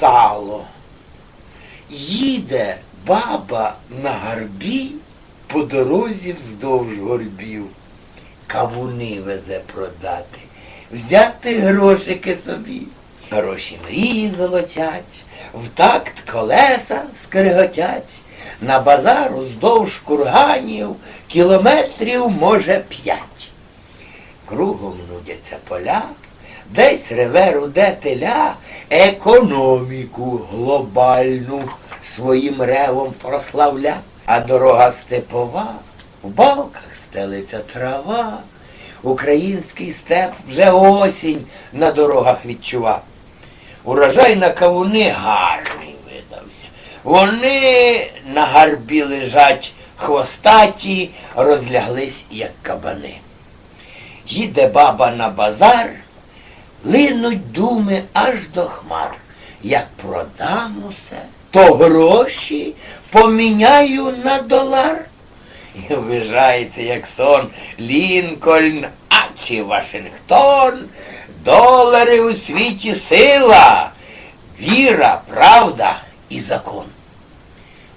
сало. Їде баба на гарбі по дорозі вздовж горбів. Кавуни везе продати, взяти грошики собі. Гроші мрії золотять, в такт колеса скриготять. На базар уздовж курганів кілометрів, може, п'ять. Кругом нудяться поля, десь реве руде теля, економіку глобальну своїм ревом прославля, а дорога степова, в балках стелиться трава, український степ вже осінь на дорогах відчува. Урожай на кавуни гарний видався. Вони на гарбі лежать хвостаті, розляглись, як кабани. Їде баба на базар, линуть думи аж до хмар. Як продам усе, то гроші поміняю на долар. І ввижається, як сон, Лінкольн, а чи Вашингтон, долари у світі сила, віра, правда і закон.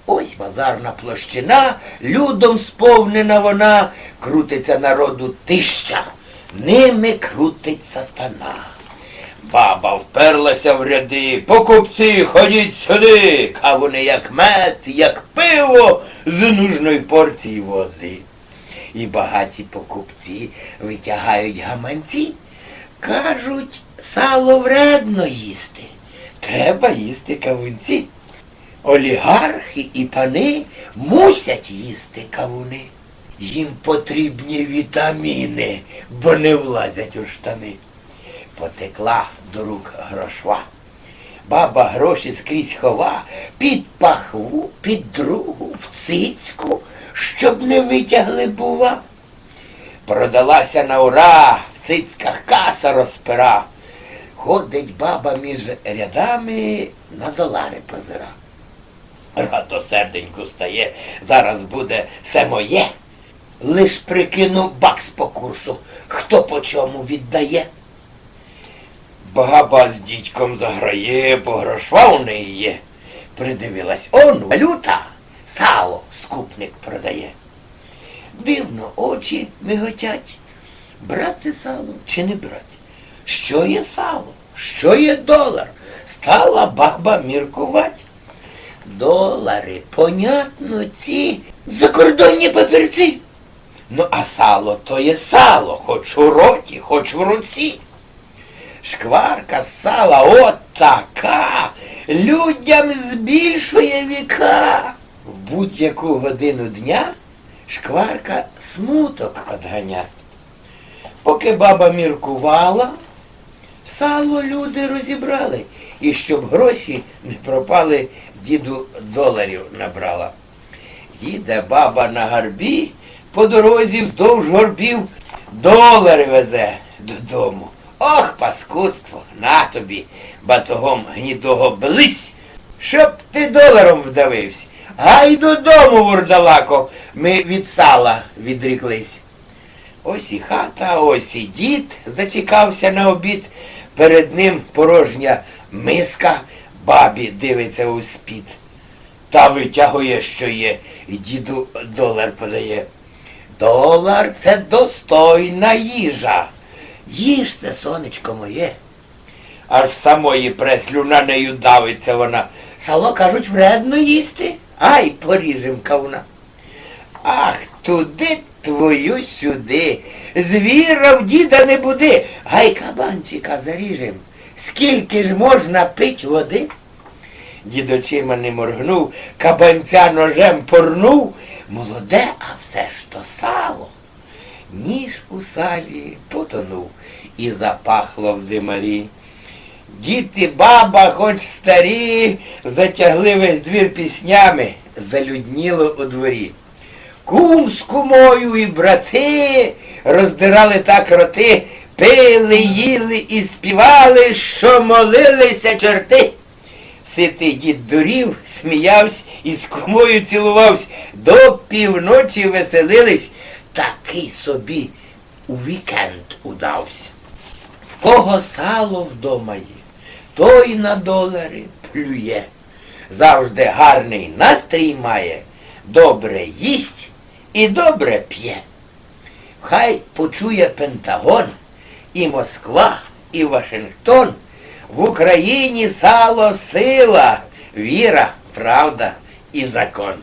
Ось базарна площина, людом сповнена вона, крутиться народу тища, ними крутить сатана. Баба вперлася в ряди, покупці, ходіть сюди, а вони як мед, як пиво з нужної порції вози. І багаті покупці витягають гаманці, кажуть, сало вредно їсти. Треба їсти кавунці. Олігархи і пани мусять їсти кавуни. Їм потрібні вітаміни, бо не влазять у штани. Потекла до рук грошва. Баба гроші скрізь хова під пахву, під другу, в цицьку, щоб не витягли, бува. Продалася на ура, в цицьках каса розпира. Ходить баба між рядами на долари позира. Радо серденьку стає, зараз буде все моє. Лиш прикину бакс по курсу, хто по чому віддає. Баба з дідьком заграє, бо грошва у неї є. Придивилась, он валюта, сало скупник продає. Дивно очі миготять. Брати сало чи не брати? Що є сало? Що є долар? Стала баба міркувати. Долари, понятно, ці закордонні папірці. Ну, а сало то є сало, хоч у роті, хоч в руці. Шкварка сала от така, людям збільшує віка. В будь-яку годину дня шкварка смуток одганя. Поки баба міркувала, сало люди розібрали, і щоб гроші не пропали, діду доларів набрала. Їде баба на гарбі, по дорозі вздовж горбів долари везе додому. Ох, паскудство, на тобі, батогом гнідого блись, щоб ти доларом вдавився. Гай додому, вурдалако, ми від сала відріклись. Ось і хата, ось і дід зачекався на обід. Перед ним порожня миска, бабі дивиться у спід. Та витягує, що є, і діду долар подає. Долар це достойна їжа. Їж це, сонечко моє. Аж в самої преслюна нею давиться вона. Сало, кажуть, вредно їсти. Ай, поріжем кавуна. Ах, туди твою сюди. Звіра в діда не буди. Гай кабанчика заріжем. Скільки ж можна пить води? Дід очима не моргнув, кабанця ножем порнув. Молоде, а все ж то сало. Ніж у салі потонув і запахло в зимарі. Діти, баба, хоч старі, затягли весь двір піснями, залюдніло у дворі. Кум з кумою і брати роздирали так роти, пили, їли і співали, що молилися чорти. Ситий дід дурів, сміявсь і з кумою цілувавсь, до півночі веселились, такий собі у вікенд удався. В кого сало вдома є, той на долари плює. Завжди гарний настрій має, добре їсть і добре п'є. Хай почує Пентагон, і Москва, і Вашингтон. В Україні сало сила, віра, правда і закон.